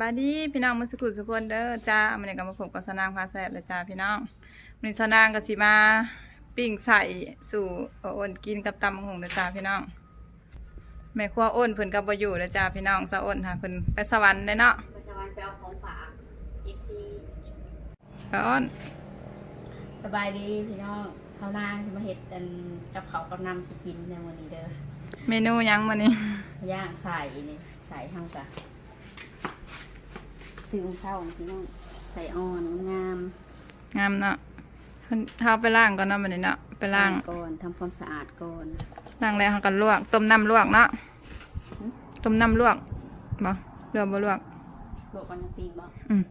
บายดีพี่น้องมาสุขุสุคนเด้อจ้ามันนี้ก็มาพบกับสนางพาแซ่บเลยจ้าพี่น้องมันนี้สนางก็สิมาปิ้งใส่สู่เอาอ้นกินกับตำบักหงเด้อจ้าพี่น้องแม่ครัวอ้นเพิ่นก็บ่อยู่เด้อจ้าพี่น้องสะอ้นค่ะเพิ่นไปสวรรค์เด้อเนาะปัจจุบันไปเอาของฝาก FC สะอ้นสบายดีพี่น้องชาวนาที่มาเห็ดกันกับเขาวกับน้ำที่กินในวันนี้เด้อเมนูหยังมื้อนี้ย่างใส่นี่ใส่ห้างกะ ซื้อมื้อเช้านี่พี่น้องใส่อ่อนงามงามเนาะเพิ่นเฮาไปล้างก่อนเนาะมื้อนี้เนาะไปล้างก่อนทำความสะอาดก่อนล้างแล้วเฮาก็ลวก ต้มน้ำลวกเนาะหึต้มน้ำลวกบ่ลวกบ่ลวกลวกก่อนยังปีกบ่อืม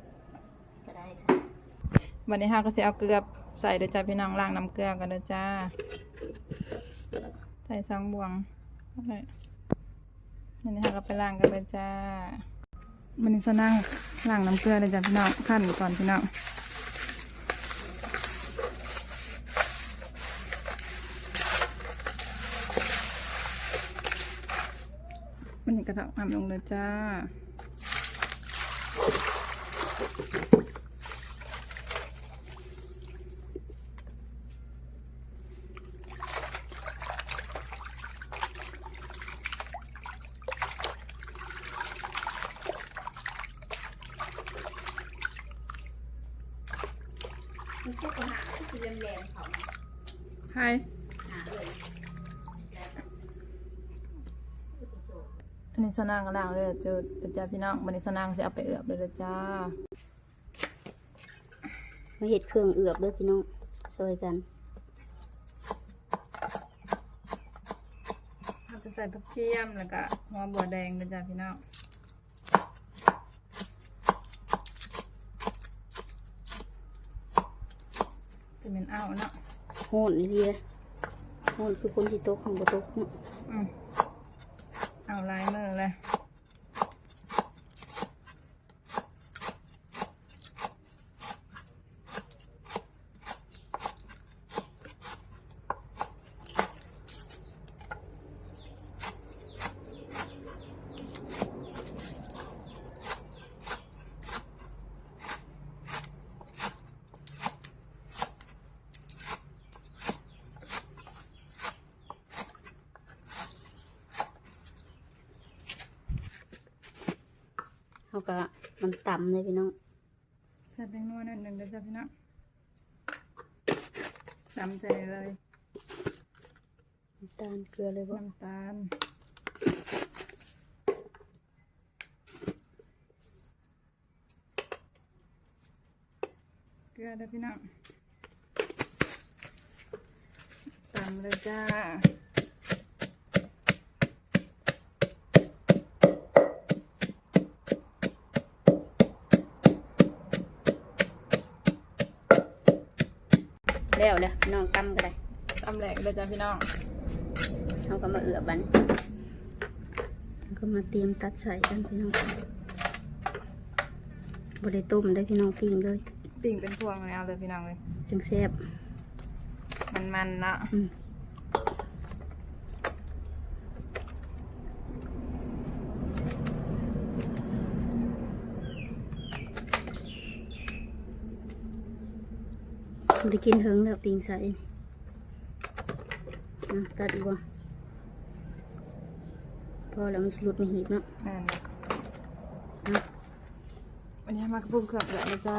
ก็ได้สิวันนี้ฮาก็สิเอาเกลือใส่เด้อจ้าพี่น้องล้างน้ำเกลือกันเด้อจ้า ใส่สองบวงอะไรวันนี้ฮาก็ไปล้างกันเลยจ้า มันจะนั่งล้างน้ำเกลือเลยจ้ะพี่น้องขั้นก่อนพี่น้องมันกระดักน้ำลงเลยจ้า มันคือปัญหาที่เรียมแรงเขาใช่หาเลยอันนี้สนางก็ล้างเลยเจอเด้อจ้าพี่น้องวันนี้สนางจะเอาไปเอือบเลยเด้อจ้ามาเห็ดเครื่องเอือบเด้อพี่น้องช่วยกันเราจะใส่ผักเทียมแล้วก็หัวบัวแดงเลยจ้าพี่น้อง เป็นเอาเนาะโหนนี่ดีเลยโหนคือคนที่โต๊ะของบ่โต๊ะเนาะอืมเอาลายมือเลย เขาก็มันต่ำเลยพี่น้องใส่เป็นนวดนิดหนึ่งเลยจ้าพี่น้องดำใจเลยน้ำตาลเกลือเลยบ่น้ำตาลเกลือเด้อพี่น้องตำเลยจ้า แล้วเลยพี่น้องตำก็ได้ตำแหลกเลยจ้าพี่น้องเขาก็มาเอือบบัดนแล้วก็มาเตรียมตัดใส่กันพี่น้องบได้ต้มได้อพี่น้องปิ้งเลยปิ่งเป็นพวงเลยเอาเลยพี่น้องเลยจังแซ่บมันๆเนาะอืม บ่ได้กินเฮิงแล้วปิ้งใส่นี่อะตัดอีกบ่พอแล้วมันสลุดมาหีบเนาะแม่นอะวันนี้มากระปุกเครื่องเลยจ้า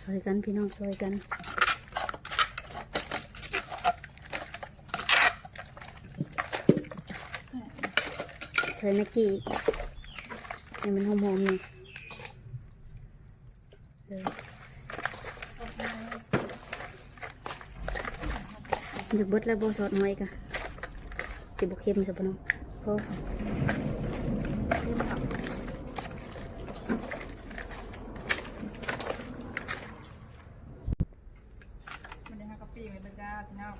ซอยกันพี่น้องซอยกันใส่แม็กกี้ให้มันหอมๆหน่อยเออ อยากเบิดแล้วบ่สอดหน่อยกะสิบ่เค็มซะบ่น้องพอวันนี้มากระปิ่งเลยจ้าพี่น้อง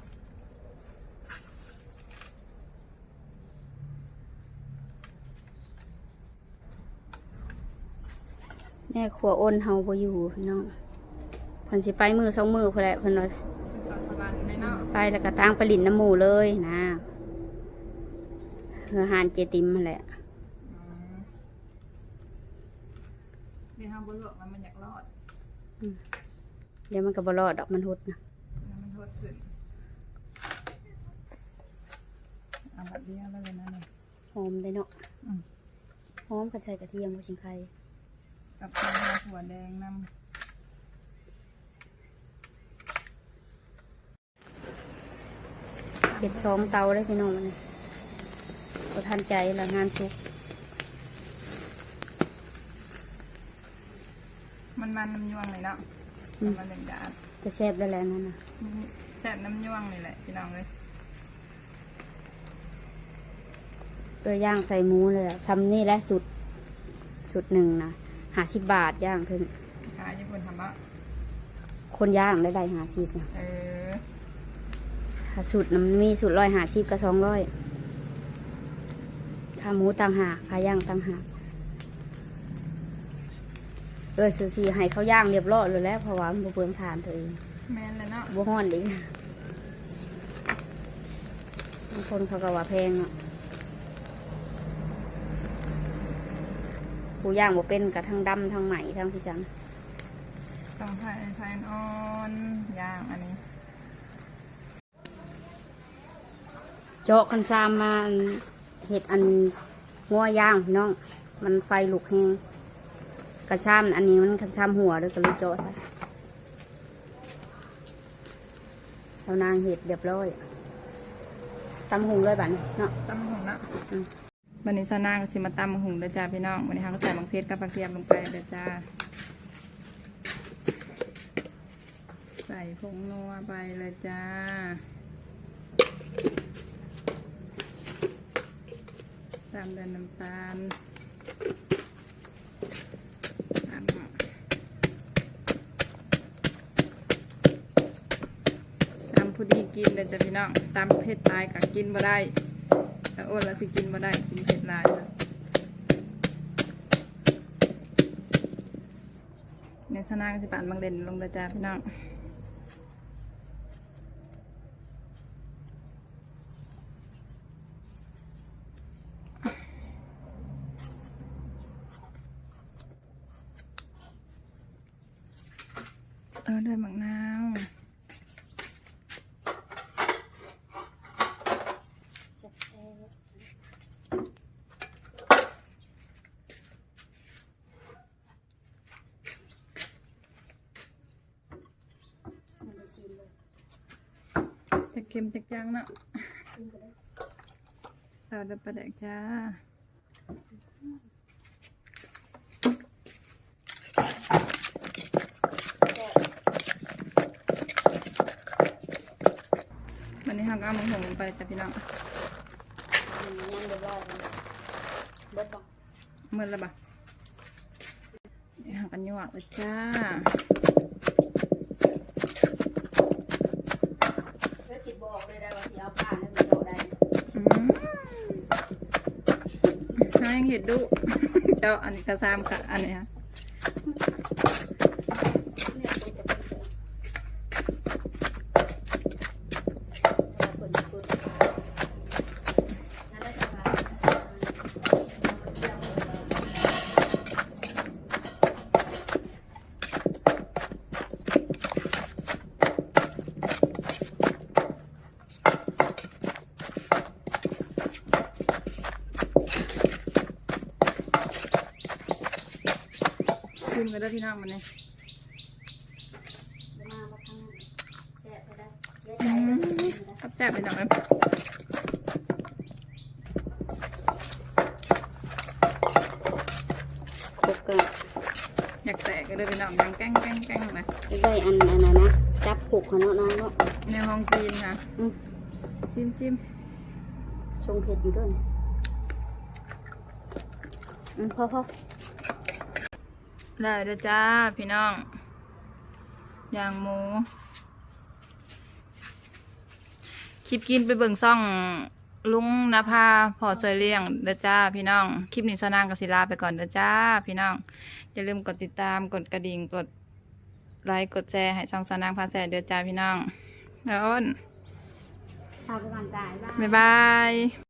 แม่ขัวอ้นเฮาบ่อยู่พี่น้องเพิ่นสิไปมือสองมือพุ่นแหละเพิ่นว่า ไปแล้วก็ตั้งไปลินน้ำหมูเลยนะเฮือหานเจติมมาแหละนี่ห้ามบนหลวกมันมันอยากรอดเดี๋ยวมันก็บรอดดอกมันหดนะแล้วมันโทษขึ้นเอาแบบเดียวแล้วเลยนะเนี่ยหอมได้เนาะอืมหอมกับใส่กระเทียมกับชิงไข่กับข้าวหัวแดงน้ เห็ดสองเตาได้พี่น้องมันนี่ก็ทันใจละงานชุกำมันมันน้ำยวงเลยเนาะมันหนึ่งดาดจะแซ่บได้แล้วนั่นนะแซ่บน้ำยวงนี่แหละพี่น้องเลยเออย่างใส่หมูเลยอะซ้ำนี่แหละสุดสุดหนึ่งนะหาสิบบาทย่างถึงขายญี่ปุ่นทำอะคนย่างได้ได้หาสิบนะเออ ถ้าสุดน้ำมีสุดร้อยหาสิบก็สองร้อยถ้าหมูต่างหากขาย่างต่างหากเออสูสีให้เขาย่างเรียบร้อยเลยแหล้วเพราะว่ามันบ่เปลืองทานตัวเองแมนเลยเนาะบ่ฮ้อนดิบางคนเขาก็ว่าแพงอะผู้ย่างบ่เป็นกับทั้งดำทั้งไหมทั้งพี่จังต้องไทยไทยอ่อนย่างอันนี้ จาะคันซามมาอันเห็ดอันงัวย่างพี่น้อง มันไฟลุกแหงกระชามอันนี้มันคันชามหัวเลยก็เลยเจาะซะชาวนางเห็ดเรียบร้อยตำหุงเลยบัดนี้เนาะตำหุงเนาะอืมวันนี้ซานาก็สิมาตำหุงเด้อจ้าพี่น้องวันนี้เขาก็ใส่บางเพชรกับปลาเทียมลงไปเด้อจ้าใส่ผงนัวไปเลยจ้า ตามด้วยน้ำตาลตามตามผู้ดีกินเลยจ้ะพี่น้องตามเผ็ดตายกับกินบ่ได้แต่อ้วนแล้วสิกินบ่ได้กินเผ็ดลายแล้วเนี่ยชนะกสิปานบางเด่นลงเลยจ้าพี่น้อง เออด้วยมะนาวจะเค็มจะจางเนาะเราเดินประเด็กจ้า วันนี้ เราก็เอามังหงลงไปเลยจ้ะพี่น้องย่างเรียบร้อยแล้วเบิดบ่เมื่อแล้วปะนี่หากันยวกเลยจ้าเพื่อติดบ่ออกเลยได้ว่าสิเอาผ้าแล้วมันเจาะได้อืมน้ายังเห็ดดุ เจ้าอันนี้กระซามค่ะอันนี้ค่ะ เนี่ยตัวจะเป็นตัวเอาเปิดเปิดนั่นแหละจ้ะค่ะ ชิมกันด้วยพี่น้องมันนี่จะมาบ่ทางนั้นแซ่บไปได้เสียอืใจมเด้อครับแซ่บไปหน่อยครบก็อยากแตกกันด้วยพี่น้องยังแกล้งแกล้งแกล้งเลยได้อันอันนั้นนะจับผูกเขาเนาะนางเนาะในห้องกินค่ะอืมชิมชิมชงเผ็ดอยู่ด้วยอืมพอพอ ได้เด้อจ้าพี่น้องย่างหมู คลิปกินไปเบิ่งซ่องลุงนภาพอซอยเลี้ยงเด้อจ้าพี่น้อง คลิปนี้สนางกศิลาไปก่อนเด้อจ้าพี่น้อง อย่าลืมกดติดตามกดกระดิ่งกดไลค์กดแชร์ให้ช่องสนางพาแสเด้อจ้าพี่น้องแล้วอ้นพาไปก่อนจ่ายบ้างบ๊ายบาย